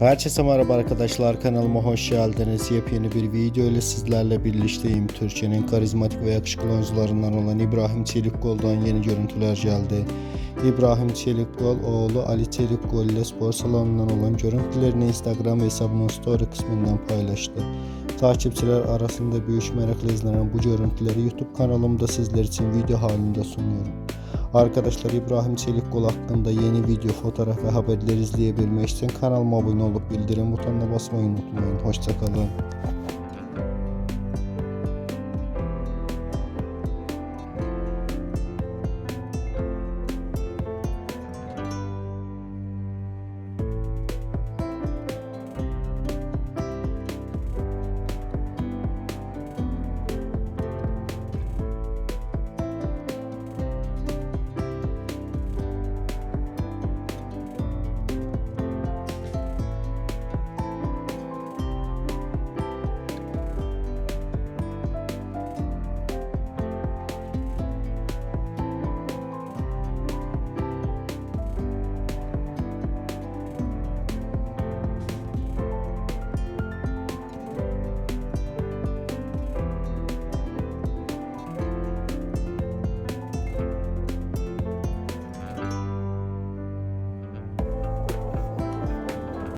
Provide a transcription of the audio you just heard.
Herkese merhaba arkadaşlar kanalıma hoş geldiniz. Yepyeni bir video ile sizlerle birlikteyim. Türkiye'nin karizmatik ve yakışıklı oyuncularından olan İbrahim Çelikkol'dan yeni görüntüler geldi. İbrahim Çelikkol oğlu Ali Çelikkol ile spor salonundan olan görüntülerini Instagram hesabının story kısmından paylaştı. Takipçiler arasında büyük merakla izlenen bu görüntüleri YouTube kanalımda sizler için video halinde sunuyorum. Arkadaşlar İbrahim Çelikkol hakkında yeni video, fotoğraf ve haberleri izleyebilmek için kanalıma abone olup bildirim butonuna basmayı unutmayın. Hoşçakalın.